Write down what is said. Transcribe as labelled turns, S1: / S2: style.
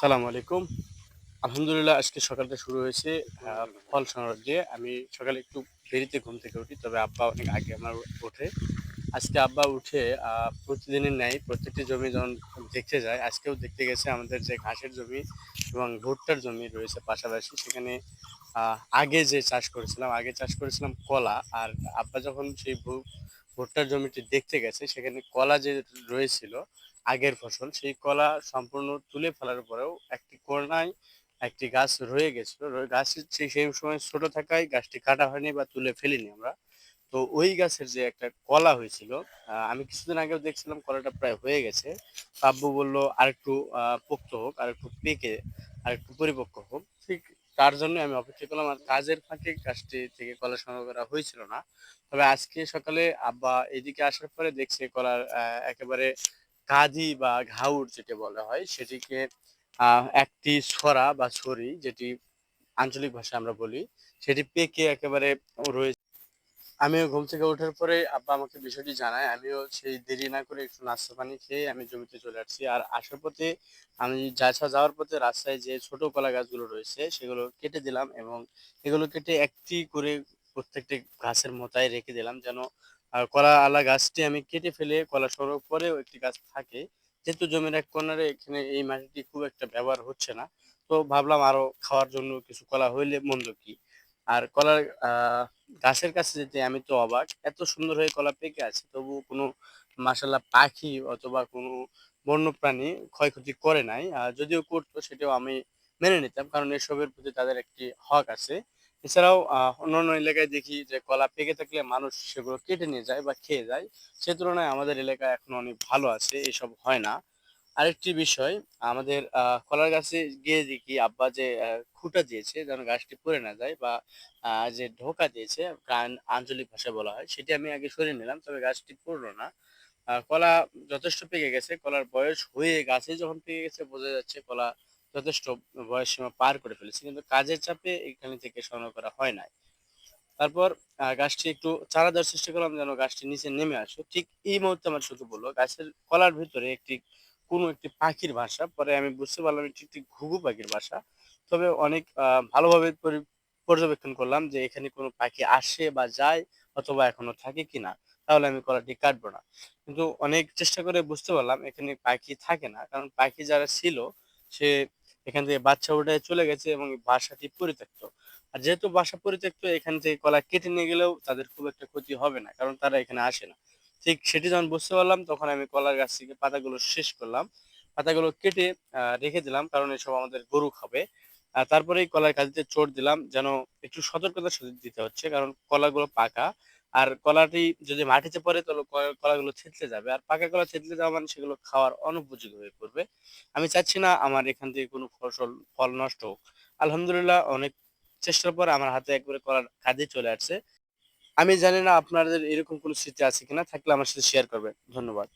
S1: সালামু আলাইকুম। আলহামদুলিল্লাহ, আজকে সকালটা শুরু হয়েছে ফল সংগ্রহ। দিয়ে আমি সকালে একটু দেরিতে ঘুম থেকে উঠি, তবে আব্বা অনেক আগে আমার ওঠে। আজকে আব্বা উঠে প্রতিদিনের ন্যায় প্রত্যেকটি জমি যখন দেখতে যায়, আজকেও দেখতে গেছে আমাদের যে ঘাসের জমি এবং ভুট্টার জমি রয়েছে পাশাপাশি। সেখানে আগে যে চাষ করেছিলাম, আগে চাষ করেছিলাম কলা। আর আব্বা যখন সেই ভুট্টার জমিটি দেখতে গেছে, সেখানে কলা যে রয়েছিল আগের ফসল সেই কলা সম্পূর্ণ তুলে ফেলার পরেও একটি কোনায় একটি গাছ রয়ে গেছিল। গাছের সেই সময় ছোট থাকায় গাছটি কাটা হয়নি বা তুলে ফেলিনি আমরা। তো ওই গাছের যে একটা কলা হয়েছিল আমি কিছুদিন আগেও দেখছিলাম কলাটা প্রায় হয়ে গেছে। আব্বু বলল আরেকটু আহ, পোক্ত হোক আর একটু পেকে আর একটু পরিপক্ক হোক। ঠিক তার জন্য আমি অপেক্ষা করলাম আর কাজের ফাঁকে গাছটি থেকে কলা সংগ্রহ করা হয়েছিল না। তবে আজকে সকালে আব্বা এদিকে আসার পরে দেখছে কলার একেবারে কাঁদি বা ঘাউর যেটা বলা হয়, সেটিকে একটি ছড়া বা ছড়ি যেটি আঞ্চলিক ভাষায় আমরা বলি, সেটি পেকে একেবারে রয়েছে। আমিও ঘুম থেকে ওঠার পরে আব্বা আমাকে বিষয়টি জানায়, আমিও সেই দেরি না করে একটু নাস্তা পানি খেয়ে আমি জমিতে চলে আসছি। আর আসার পথে আমি যাছা যাওয়ার পথে রাস্তায় যে ছোট কলা গাছগুলো রয়েছে, সেগুলো কেটে দিলাম এবং এগুলো কেটে একটি করে প্রত্যেকটি গাছের মোতায় রেখে দিলাম যেন আহ, কলা আলা গাছটি আমি কেটে ফেলে কলা সরার পরেও একটি গাছ থাকে। যেহেতু জমির এক কর্নারে এখানে এই মাটিটি খুব একটা ব্যবহার হচ্ছে না তো ভাবলাম আরও খাওয়ার জন্য কিছু কলা হইলে মন্দ কি? আর কলার গাছের কাছে যেতে আমি তো অবাক। এত সুন্দর হয়ে কলা পেকে আছে তবু কোনো মাসাল্লাহ পাখি অথবা কোনো বন্যপ্রাণী ক্ষয়ক্ষতি করে নাই। আর যদিও করতো সেটাও আমি মেনে নিতাম কারণ এসবের প্রতি তাদের একটি হক আছে। এছাড়াও আহ অন্যান্য এলাকায় দেখি যে কলা পেকে থাকলে মানুষ সেগুলো কেটে নিয়ে যায় বা খেয়ে যায়। সে তুলনায় আমাদের এলাকা এখন অনেক ভালো আছে, এসব হয় না। আরেকটি বিষয়, আমাদের কলার গাছে গিয়ে দেখি আব্বা যে খুঁটা দিয়েছে যেন গাছটি পড়ে না যায় বা যে ঢোকা দিয়েছে গান- আঞ্চলিক ভাষায় বলা হয়, সেটি আমি আগে সরিয়ে নিলাম, তবে গাছটি পড়ল না। কলা যথেষ্ট পেকে গেছে, কলার বয়স হয়ে গাছে, যখন পেকে গেছে, বোঝা যাচ্ছে কলা যথেষ্ট বয়স সীমা পার করে ফেলেছে, কিন্তু কাজের চাপে এখানে থেকে সংগ্রহ করা হয় নাই। তারপর গাছটি একটু চারা দেওয়ার চেষ্টা করলাম যেন গাছটি নিচে নেমে আসে। ঠিক এই মুহূর্তে আমার শুধু বলল, গাছের কলার ভিতরে একটি, কোনো একটি পাখির ভাষা পরে আমি বুঝতে পারলাম এটি একটি ঘুঘু পাখির ভাষা তবে অনেক ভালোভাবে পরি- পর্যবেক্ষণ করলাম যে এখানে কোনো পাখি আসে বা যায় অথবা এখনও থাকে কিনা, তাহলে আমি কলাটি কাটবো না। কিন্তু অনেক চেষ্টা করে বুঝতে পারলাম এখানে পাখি থাকে না, কারণ পাখি যারা ছিল, সে এখান থেকে বাচ্চা উঠে চলে গেছে এবং বাসাটি পরিত্যক্ত। আর যেহেতু বাসা পরিত্যক্ত, এখান থেকে কলা কেটে নিয়ে গেলেও তাদের খুব একটা ক্ষতি হবে না, কারণ তারা এখানে আসে না। ঠিক সেটি যখন বুঝতে পারলাম, তখন আমি কলার গাছ থেকে পাতাগুলো শেষ করলাম। পাতাগুলো কেটে রেখে দিলাম, কারণ এসব আমাদের গরু খাবে। আর তারপরে কলার কাঁদিতে চোট দিলাম, যেন একটু সতর্কতার সাথে দিতে হচ্ছে, কারণ কলাগুলো পাকা। আর কলাটি যদি মাটিতে পড়ে তাহলে কলাগুলো থেতলে যাবে। আর পাকা কলা থেতলে যাওয়া মানে সেগুলো খাওয়ার অনুপযোগী হয়ে পড়বে। আমি চাচ্ছি না আমার এখান থেকে কোনো ফসল, ফল নষ্ট হোক। আলহামদুলিল্লাহ অনেক চেষ্টার পর আমার হাতে একবারে কলার কাজে চলে আসছে। আমি জানি না আপনাদের এরকম কোনো স্মৃতি আছে কিনা, থাকলে আমার সাথে শেয়ার করবেন। ধন্যবাদ।